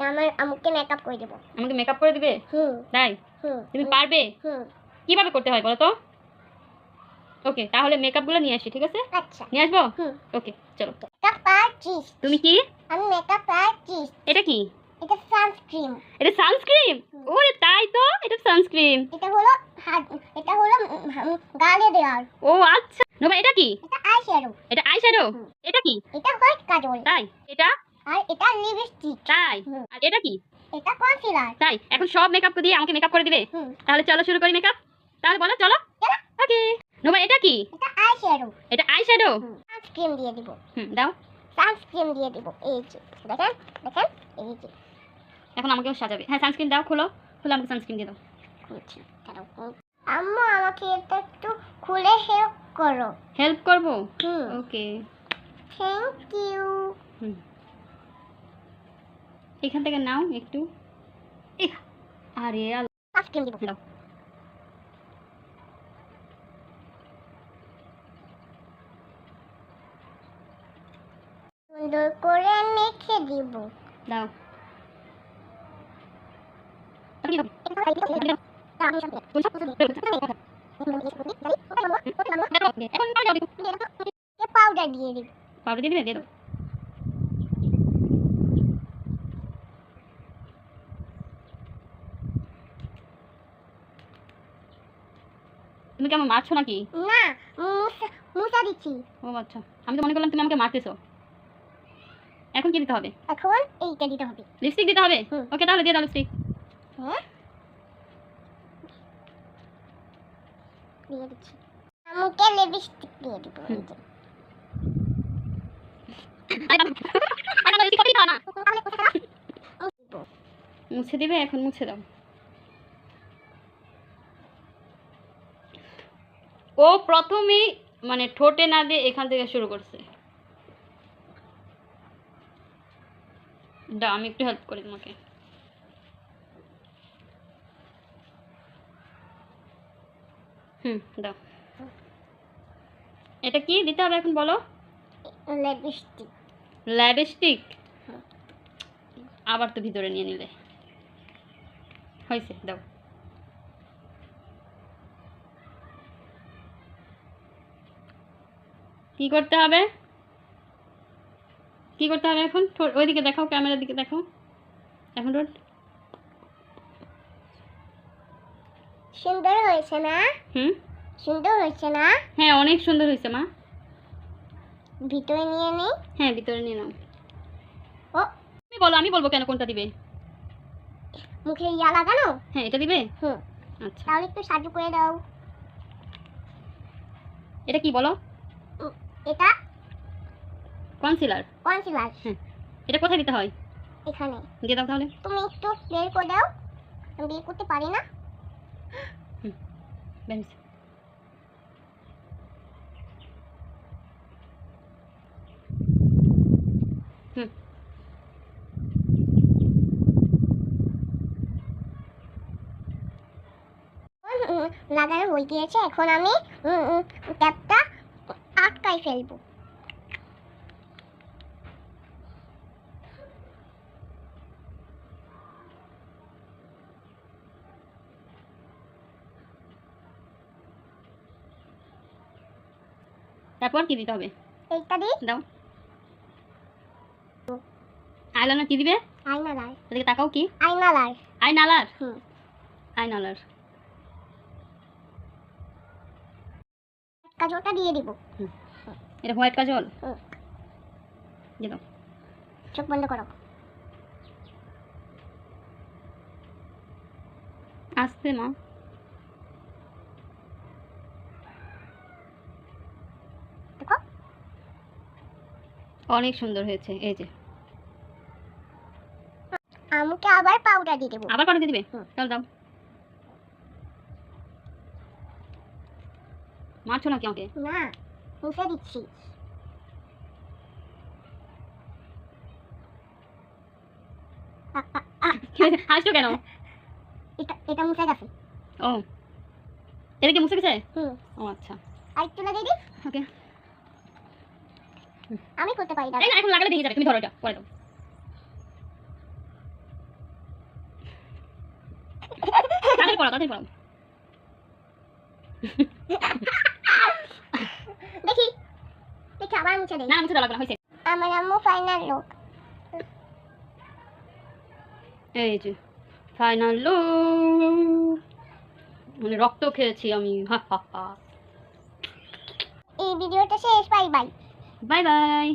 আমার আমাকে মেকআপ করে দেবো। আমাকে মেকআপ করে দিবে? হুম। তাই? হুম। তুমি পারবে? হুম। কীভাবে করতে হয় বলো তো? ওকে তাহলে মেকআপগুলো নিয়ে আসি ঠিক আছে? আচ্ছা। নিয়ে আসব? হুম। ওকে চলো। মেকআপ আর্টিস্ট তুমি কি? আমি মেকআপ আর্টিস্ট এটা কি? এটা সানস্ক্রিন এটা সানস্ক্রিন ওরে তাই তো? এটা সানস্ক্রিন এটা হলো এটা হলো গালে দেওয়ার। ও আচ্ছা। নোবা এটা কি? এটা আই শ্যাডো এটা আই শ্যাডো হুম। এটা কি? এটা হোয়াইট কাজল। তাই? এটা আর এটা লিপস্টিক তাই। আর এটা কি? এটা কনসিলার তাই? এখন সব মেকআপ দিয়ে আমাকে মেকআপ করে দিবে? তাহলে চলো শুরু করি মেকআপ তাহলে বলো চলো। ওকে। নোবা এটা কি? এটা আই শ্যাডো এটা আই শ্যাডো সানস্ক্রিন দিয়ে দিব। হুম দাও। সানস্ক্রিন দিয়ে দিব। এই যে দেখেন দেখেন এই যে। এখন আমাকেও সাজাবে। হ্যাঁ সানস্ক্রিন দাও খোলো। খোলো আমাকে সানস্ক্রিন দিয়ে দাও। খুলছি আম্মু আমাকে এটা একটু খুলে হেল্প করো। হেল্প করব? হুম। ওকে থ্যাংক ইউ হুম। এখান থেকে নাও একটু আরে সুন্দর করে মেখে দিব দাও পাউডার দিয়ে দিব পাউডার দিয়ে দিবে দিয়ে দাও তুমি কি আমার মারছো নাকি না মুসা দিচ্ছি ও আচ্ছা আমি তো মনে করলাম তুমি আমাকে মারতেছো এখন কি দিতে হবে এখন এইটা দিতে হবে লিপস্টিক দিতে হবে ওকে তাহলে দিয়ে দাও লিপস্টিক হ্যাঁ দিয়ে দিচ্ছি আমাকে লিপস্টিক দিয়ে দিব। মুছে দিবে এখন মুছে দাও ও প্রথমেই মানে ঠোঁটে না দিয়ে এখান থেকে শুরু করছে। দাও আমি একটু হেল্প করি তোমাকে। হুম দাও। এটা কি দিতে হবে এখন বলো? লিপস্টিক ল্যাবস্টিক আবার তো ভিতরে নিয়ে নিলে। হয়েছে দাও। কি করতে হবে? কি করতে হবে এখন? ওইদিকে দেখাও ক্যামেরার দিকে দেখাও। এখন রোড সুন্দর হয়েছে না? হুম? সুন্দর হয়েছে না? হ্যাঁ অনেক সুন্দর হয়েছে মা। ভিতরে নিয়ে নেই হ্যাঁ ভিতরে নিয়ে নাও। ও। তুমি বলো আমি বলব কেন কোনটা দিবে? মুখে ইয়া লাগানো? হ্যাঁ এটা দিবে? হুম। আচ্ছা। তাহলে একটু সাজু করে দাও। এটা কি বলো? এটা কনসিলার কনসিলার এটা কোথায় দিতে হয়? এখানে। দিয়ে দাও তাহলে। তুমি একটু বের করে দাও। আমি বের করতে পারি না। ব্যাস হুম। লাগানো হয়ে গিয়েছে। এখন আমি ট্যাপটা আটকাই ফেলব। তারপর কি দিতে হবে? এইটা দিই দাও। আইলাইনার কি দিবে? আইনালার এদিকে তাকাও কি? আইনালার আই নালার হুম। আই কাজলটা দিয়ে দিব। এটা হোয়াইট কাজল। দিয়ে দাও। চোখ বন্ধ করো। আসতে দেখো। অনেক সুন্দর হয়েছে এই যে। আমাকে আবার পাউডার দিয়ে দেবো। আবার কটা দিয়ে দিবে? চল দাও। মারছো না কি আমাকে? না হেসে দিচ্ছি। হাসছো কেন? এটা এটা মুছে গেছে। ও। এটা কি মুছে গেছে? হুম। ও আচ্ছা। আরেকটু লাগিয়ে দিই? ওকে। আমি করতে পারি না। এখন লাগালে ভেঙে যাবে। তুমি ধরো এটা পরে দাও তাড়াতাড়ি পড়াও তাড়াতাড়ি পড়াও। মুছে দেই না মুছে লাগবে না হয়েছে আমার আম্মু ফাইনাল লুক এই যে ফাইনাল লো মানে রক্ত খেয়েছি আমি হা হা হা। এই ভিডিওটা শেষ বাই বাই বাই বাই